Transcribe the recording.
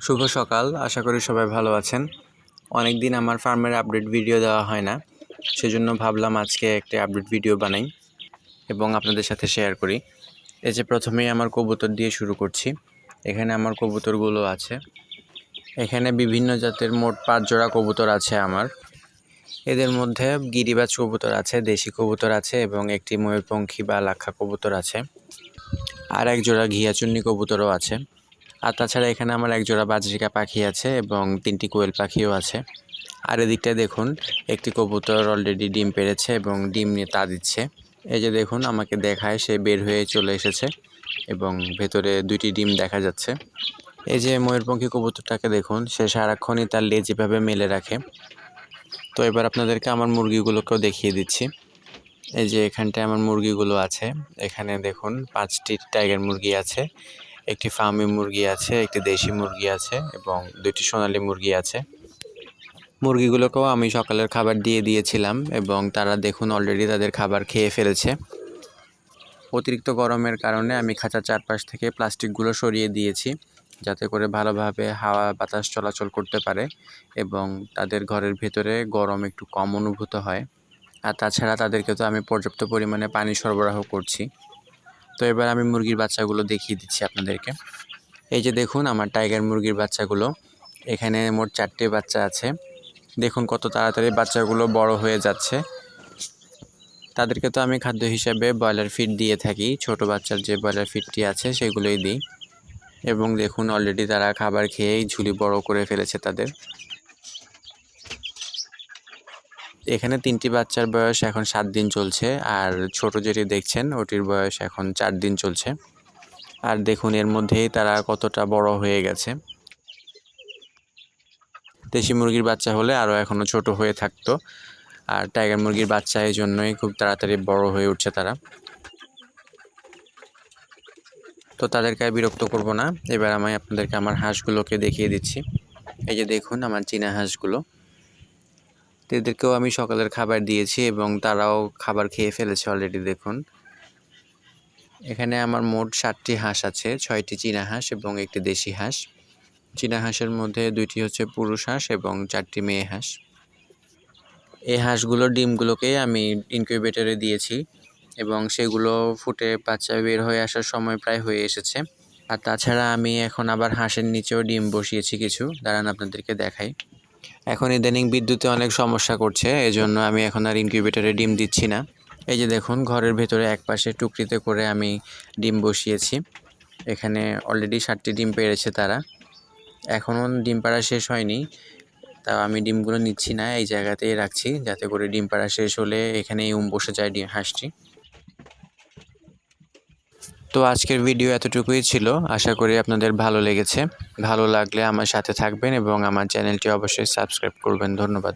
শুভ সকাল। আশা করি সবাই ভালো আছেন। অনেক দিন আমার ফার্মের আপডেট ভিডিও দেওয়া হয় না, সেজন্য ভাবলাম আজকে একটা আপডেট ভিডিও বানাই এবং আপনাদের সাথে শেয়ার করি। এই যে প্রথমেই আমার কবুতর দিয়ে শুরু করছি। এখানে আমার কবুতরগুলো আছে। এখানে বিভিন্ন জাতের মোট পাঁচ জোড়া কবুতর আছে আমার। এদের মধ্যে গিরিবাজ কবুতর আছে, দেশি কবুতর আছে এবং একটি ময়ূরপঙ্খী বা লাক্ষা কবুতর আছে। আর এক জোড়া ঘিয়াচুন্নি কবুতরও আছে। আর তাছাড়া এখানে আমার এক জোড়া বাজরিকা পাখি আছে এবং তিনটি কোয়েল পাখিও আছে। আর এদিকটা দেখুন, একটি কবুতর অলরেডি ডিম পেড়েছে এবং ডিম নিয়ে তা দিচ্ছে। এই যে দেখুন, আমাকে দেখায়, সে বের হয়ে চলে এসেছে এবং ভেতরে দুইটি ডিম দেখা যাচ্ছে। এই যে ময়ূরপঙ্খী কবুতরটাকে দেখুন, সে সারাক্ষণই তার লেজ এভাবে মেলে রাখে। তো এবার আপনাদেরকে আমার মুরগিগুলোকেও দেখিয়ে দিচ্ছি। এই যে এখানটায় আমার মুরগিগুলো আছে, এখানে দেখুন, পাঁচটি টাইগার মুরগি আছে। একটি ফার্মি মুরগি আছে, একটি দেশি মুরগি আছে এবং দুইটি সোনালি মুরগি আছে। মুরগিগুলোকেও আমি সকালের খাবার দিয়ে দিয়েছিলাম এবং তারা দেখুন অলরেডি তাদের খাবার খেয়ে ফেলেছে। অতিরিক্ত গরমের কারণে আমি খাঁচার চারপাশ থেকে প্লাস্টিকগুলো সরিয়ে দিয়েছি যাতে করে ভালোভাবে হাওয়া বাতাস চলাচল করতে পারে এবং তাদের ঘরের ভেতরে গরম একটু কম অনুভূত হয়। আর তাছাড়া তাদেরকে তো আমি পর্যাপ্ত পরিমাণে পানি সরবরাহ করছি। তো এবার আমি মুরগির বাচ্চাগুলো দেখিয়ে দিচ্ছি আপনাদেরকে। এই যে দেখুন, আমার টাইগার মুরগির বাচ্চাগুলো। এখানে মোট চারটে বাচ্চা আছে। দেখুন কত তাড়াতাড়ি বাচ্চাগুলো বড় হয়ে যাচ্ছে। তাদেরকে তো আমি খাদ্য হিসাবে ব্রয়লার ফিড দিয়ে থাকি। ছোট বাচ্চার যে ব্রয়লার ফিডটি আছে, সেগুলোই দিই। এবং দেখুন অলরেডি তারা খাবার খেয়েই ঝুলি বড় করে ফেলেছে তাদের। এখানে তিনটি বাচ্চার বয়স এখন সাত দিন চলছে, আর ছোট যেটি দেখছেন ওটির বয়স এখন চার দিন চলছে। আর দেখুন, এর মধ্যেই তারা কতটা বড় হয়ে গেছে। দেশি মুরগির বাচ্চা হলে আরও এখনও ছোট হয়ে থাকতো, আর টাইগার মুরগির বাচ্চা এই জন্যই খুব তাড়াতাড়ি বড় হয়ে উঠছে তারা। তো তাদেরকে আর বিরক্ত করব না। এবার আমি আপনাদেরকে আমার হাঁসগুলোকে দেখিয়ে দিচ্ছি। এই যে দেখুন, আমার চীনা হাঁসগুলো। এদেরকেও আমি সকালের খাবার দিয়েছি এবং তারাও খাবার খেয়ে ফেলেছে অলরেডি দেখুন। এখানে আমার মোট সাতটি হাঁস আছে, ছয়টি চীনা হাঁস এবং একটি দেশি হাঁস। চীনা হাঁসের মধ্যে দুইটি হচ্ছে পুরুষ হাঁস এবং চারটি মেয়ে হাঁস। এই হাঁসগুলোর ডিমগুলোকে আমি ইনকিউবেটরে দিয়েছি এবং সেগুলো ফুটে বাচ্চা বের হয়ে আসার সময় প্রায় হয়ে এসেছে। আর তাছাড়া আমি এখন আবার হাঁসের নিচেও ডিম বসিয়েছি কিছু। দাঁড়ান আপনাদেরকে দেখাই। এখন ইদানিং বিদ্যুতে অনেক সমস্যা করছে, এজন্য আমি এখন আর ইনকিউবেটরে ডিম দিচ্ছি না। এই যে দেখুন, ঘরের ভেতরে এক পাশে টুকরিতে করে আমি ডিম বসিয়েছি। এখানে অলরেডি ষাটটি ডিম পেড়েছে তারা। এখনও ডিম পাড়া শেষ হয়নি, তাও আমি ডিমগুলো নিচ্ছি না, এই জায়গাতেই রাখছি, যাতে করে ডিম পাড়া শেষ হলে এখানেই উম বসে যায় ডিম হাঁসটি। তো আজকের ভিডিও এতটুকুই ছিল। আশা করি আপনাদের ভালো লেগেছে। ভালো লাগলে আমার সাথে থাকবেন এবং আমার চ্যানেলটি অবশ্যই সাবস্ক্রাইব করবেন। ধন্যবাদ।